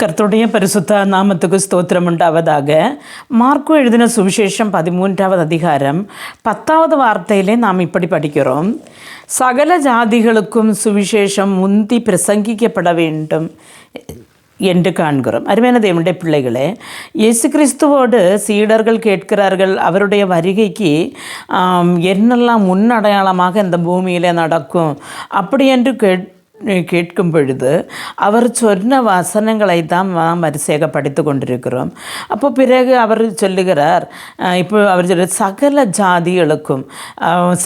கர்த்தருடைய பரிசுத்த நாமத்துக்கு ஸ்தோத்திரம் உண்டாவதாக. மார்க்கு எழுதின சுவிசேஷம் பதிமூன்றாவது அதிகாரம் பத்தாவது வார்த்தையிலே நாம் இப்படி படிக்கிறோம். சகல ஜாதிகளுக்கும் சுவிசேஷம் முந்தி பிரசங்கிக்கப்பட வேண்டும் என்று காண்கிறோம். அருமையான தேவனுடைய பிள்ளைகளே இயேசு கிறிஸ்துவோடு சீடர்கள் கேட்கிறார்கள் அவருடைய வருகைக்கு என்னெல்லாம் முன்னடையாளமாக இந்த பூமியிலே நடக்கும் அப்படி என்று கேட் கேட்கும் பொழுது அவர் சொன்ன வசனங்களை தான் நாம் வரிசையாக படித்து கொண்டிருக்கிறோம் அப்போ பிறகு அவர் சொல்லுகிறார் இப்போ அவர் சொல்ல சகல ஜாதிகளுக்கும்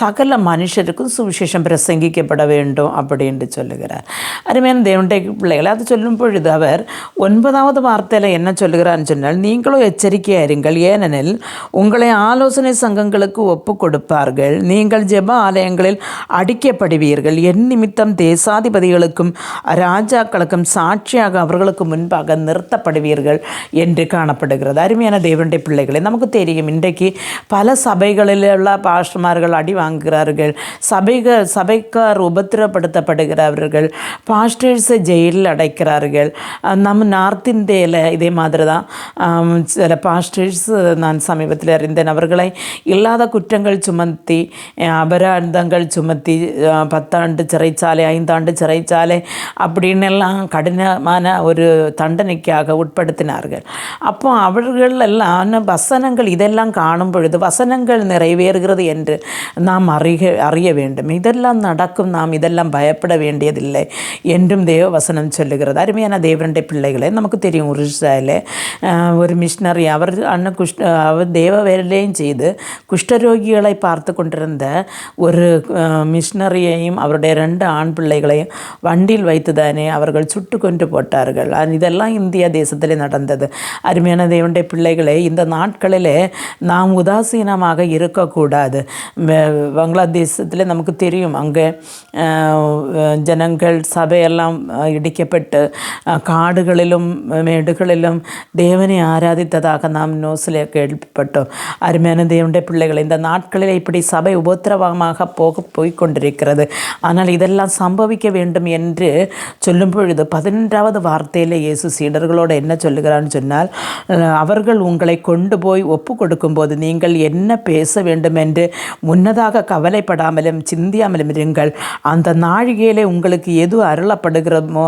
சகல மனுஷருக்கும் சுவிசேஷம் பிரசங்கிக்கப்பட வேண்டும் அப்படின்னு சொல்லுகிறார். அருமையான தேவனுடைய பிள்ளைகளை அது சொல்லும் பொழுது அவர் ஒன்பதாவது வார்த்தையில் என்ன சொல்லுகிறான்னு சொன்னால் நீங்களும் எச்சரிக்கையாக இருங்கள். ஏனெனில் உங்களை ஆலோசனை சங்கங்களுக்கு ஒப்பு கொடுப்பார்கள். நீங்கள் ஜெப ஆலயங்களில் அடிக்கப்படுவீர்கள். என் நிமித்தம் தேசாதிபதி தேசாதிபதிகளுக்கும் ராஜாக்களுக்கும் சாட்சியாக அவர்களுக்கு முன்பாக நிறுத்தப்படுவீர்கள் என்று காணப்படுகிறது. அருமையான தேவனுடைய பிள்ளைகளை நமக்கு தெரியும் இன்றைக்கு பல சபைகளில் உள்ள பாஸ்டர்மார்கள் அடி வாங்குகிறார்கள். சபைகள் சபைக்கார் உபத்திரப்படுத்தப்படுகிறவர்கள் பாஸ்டர்ஸை ஜெயிலில் அடைக்கிறார்கள். நம்ம நார்த் இந்தியாவில் இதே மாதிரி தான் சில பாஸ்டர்ஸ் நான் சமீபத்தில் அறிந்தேன். அவர்களை இல்லாத குற்றங்கள் சுமத்தி அபராதங்கள் சுமத்தி பத்தாண்டு சிறைச்சாலை ஐந்தாண்டு சிறை சிறைச்சாலை அப்படின்னெல்லாம் கடினமான ஒரு தண்டனைக்காக உட்படுத்தினார்கள். அப்போ அவர்கள் எல்லாம் வசனங்கள் இதெல்லாம் காணும் பொழுது வசனங்கள் நிறைவேறுகிறது என்று நாம் அறிய அறிய வேண்டும். இதெல்லாம் நடக்கும் நாம் இதெல்லாம் பயப்பட வேண்டியதில்லை என்றும் தேவ வசனம் சொல்லுகிறது. அருமையான தேவனுடைய பிள்ளைகளை நமக்கு தெரியும் உருசாலே ஒரு மிஷினரி அவர் அண்ணன் குஷ்ட அவர் தேவ வேலையும் செய்து குஷ்டரோகிகளை பார்த்து கொண்டிருந்த ஒரு மிஷினரியையும் அவருடைய ரெண்டு ஆண் பிள்ளைகளையும் வண்டியில் வைத்து தானே அவர்கள் சுட்டு கொண்டு போட்டார்கள் இதெல்லாம் இந்தியா தேசத்திலே நடந்தது அருமையான தேவனுடைய பிள்ளைகளே இந்த நாட்களிலே நாம் உதாசீனமாக இருக்கக்கூடாது பங்களாதேசத்தில் நமக்கு தெரியும் அங்கே ஜனங்கள் சபையெல்லாம் இடிக்கப்பட்டு காடுகளிலும் மேடுகளிலும் தேவனை ஆராதித்ததாக நாம் நியூஸில் கேள்விப்பட்டோம் அருமையான தேவனுடைய பிள்ளைகள் இந்த நாட்களில் இப்படி சபை உபத்திரவமாக போக போய்கொண்டிருக்கிறது ஆனால் இதெல்லாம் சம்பவிக்க வேண்டும் என்று சொல்லும் பொழுது பதினொன்றாவது வார்த்தையில் இயேசு சீடர்களோடு என்ன சொல்லுகிறான்னு சொன்னால் அவர்கள் உங்களை கொண்டு போய் ஒப்பு கொடுக்கும்போது நீங்கள் என்ன பேச வேண்டும் என்று முன்னதாக கவலைப்படாமலும் சிந்தியாமலும் இருங்கள். அந்த நாழிகையிலே உங்களுக்கு எது அருளப்படுகிறமோ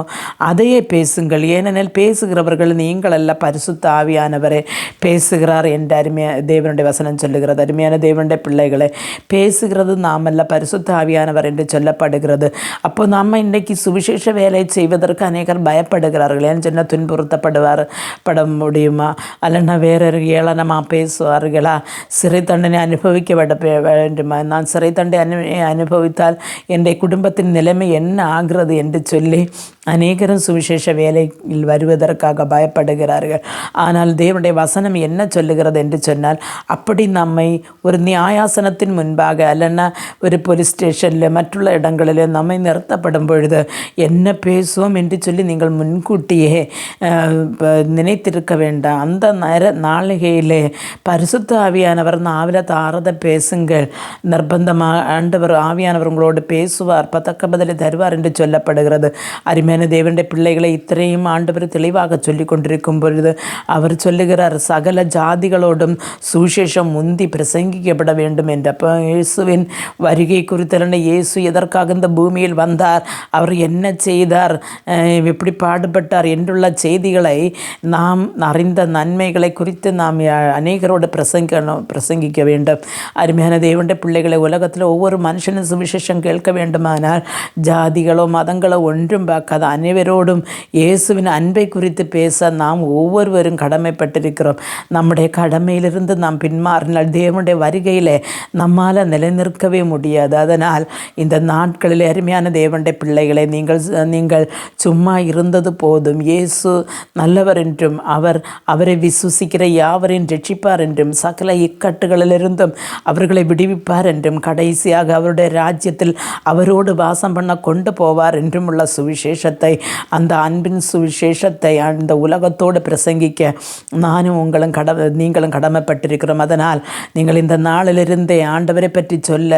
அதையே பேசுங்கள். ஏனெனில் பேசுகிறவர்கள் நீங்கள் அல்ல பரிசுத்த ஆவியானவரே பேசுகிறார் என்று அருமையா தேவனுடைய வசனம் சொல்லுகிறது. அருமையான தேவனுடைய பிள்ளைகளை பேசுகிறது நாம் அல்ல பரிசுத்த ஆவியானவர் என்று சொல்லப்படுகிறது. அப்போ நாம் இன்னைக்கு சுவிசேஷ வேலை செய்வதற்கு அநேகர் பயப்படுகிறார்கள். ஏன்னு சொன்னால் துன்புறுத்தப்படுவார் பட முடியுமா? அல்லனா வேற ஏளனமாக பேசுவார்களா? சிறை தண்டனை அனுபவிக்க விட வேண்டுமா? நான் சிறை தண்டனை அனு அனுபவித்தால் என்னுடைய குடும்பத்தின் நிலைமை என்ன ஆகிறது என்று சொல்லி அநேகரும் சுவிசேஷ வேலையில் வருவதற்காக பயப்படுகிறார்கள். ஆனால் தேவனுடைய வசனம் என்ன சொல்லுகிறது? என்று சொன்னால் அப்படி நம்மை ஒரு நியாயாசனத்தின் முன்பாக அல்லனா ஒரு போலீஸ் ஸ்டேஷனில் மற்றுள்ள இடங்களில் நம்மை நிறுத்தப்படும் பொழுது என்ன பேசுவோம் என்று சொல்லி நீங்கள் முன்கூட்டியே அஹ், ப- நினைத்திருக்க வேண்டாம். அந்த நேர நாளிகையிலே பரிசுத்த ஆவியானவர் நாவில தாரத பேசுங்கள் நிர்பந்தமாக ஆண்டவர் ஆவியானவர் உங்களோடு பேசுவார் பத்தக்க பதிலை தருவார் என்று சொல்லப்படுகிறது. அருமையான தேவனுடைய பிள்ளைகளை இத்தனையும் ஆண்டவர் தெளிவாக சொல்லி கொண்டிருக்கும் பொழுது அவர் சொல்லுகிறார் சகல ஜாதிகளோடும் சுவிசேஷம் முந்தி பிரசங்கிக்கப்பட வேண்டும் என்று. இயேசுவின் வருகை குறித்தலன இயேசு எதற்காக இந்த பூமியில் வந்தார்? அவர் என்ன செய்தார்? எப்படி பாடுபட்டார்? என்றுள்ள செய்திகளை நாம் அறிந்த நன்மைகளை குறித்து நாம் அநேகரோடு பிரசங்கணும் பிரசங்கிக்க வேண்டும். அருமையான தேவண்ட பிள்ளைகளை உலகத்தில் ஒவ்வொரு மனுஷனும் சுவிசேஷம் கேட்க வேண்டுமானால் ஜாதிகளோ மதங்களோ ஒன்றும் பார்க்காத. அனைவரோடும் இயேசுவின் அன்பை குறித்து பேச நாம் ஒவ்வொரு ஒவ்வொருவரும் கடமைப்பட்டிருக்கிறோம். நம்முடைய கடமையிலிருந்து நாம் பின்மாறினால் தேவனுடைய வருகையில் நம்மால் நிலைநிற்கவே முடியாது. அதனால் இந்த நாட்களில் அருமையான தேவனுடைய பிள்ளைகளை நீங்கள் நீங்கள் சும்மா இருந்தது போதும். இயேசு நல்லவர் என்றும் அவர் அவரை விசுவசிக்கிற யாவரையும் ரட்சிப்பார் என்றும் சகல இக்கட்டுகளிலிருந்தும் அவர்களை விடுவிப்பார் என்றும் கடைசியாக அவருடைய ராஜ்யத்தில் அவரோடு வாசம் பண்ண கொண்டு போவார் என்றும் உள்ள சுவிசேஷத்தை அந்த அன்பின் சுவிசேஷத்தை அந்த உலகத்தோடு வங்கிக்க. நானும் உங்களும் கடமை நீங்களும் கடமைப்பட்டிருக்கிறோம். அதனால் நீங்கள் இந்த நாளிலிருந்தே ஆண்டவரை பற்றி சொல்ல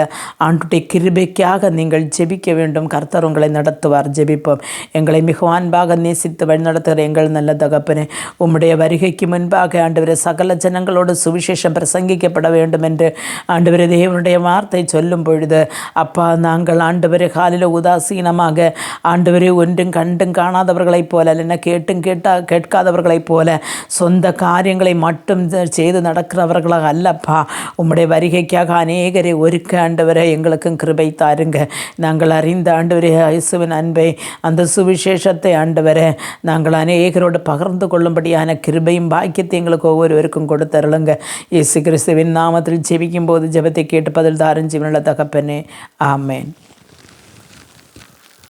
ஆண்டுடைய கிருபைக்காக நீங்கள் ஜெபிக்க வேண்டும். கர்த்தர் உங்களை நடத்துவார். ஜெபிப்போம். எங்களை மிகவும் அன்பாக நேசித்து வழிநடத்துகிற எங்கள் நல்ல தகப்பனே உம்முடைய வருகைக்கு முன்பாக ஆண்டவரை சகல ஜனங்களோடு சுவிசேஷம் பிரசங்கிக்கப்பட வேண்டும் என்று ஆண்டவரை தேவனுடைய வார்த்தை சொல்லும் பொழுது அப்பா நாங்கள் ஆண்டவரை காலில் உதாசீனமாக ஆண்டவரை ஒன்றும் கண்டும் காணாதவர்களைப் போல இல்லைன்னா கேட்டும் கேட்டா கேட்காதவர்களைப் போல சொந்த காரியங்களை மட்டும் செய்து நடக்கிறவர்களாக அல்லப்பா. உம்முடைய வருகைக்காக அநேகரை ஒருக்க ஆண்டவரை எங்களுக்கும் கிருபை தாருங்க. நாங்கள் அறிந்த ஆண்டவரே இயேசுவின் அன்பை அந்த சுவிசேஷத்தை ஆண்டவரை நாங்கள் அநேகரோடு பகிர்ந்து கொள்ளும்படியான கிருபையும் பாக்கியத்தை எங்களுக்கு ஒவ்வொருவருக்கும் கொடுத்தருளுங்க. இயேசு கிறிஸ்துவின் நாமத்தில் ஜெபிக்கும் போது ஜெபத்தை கேட்டு பதில் தாரும் ஜீவனில் தகப்பனே. ஆமேன்.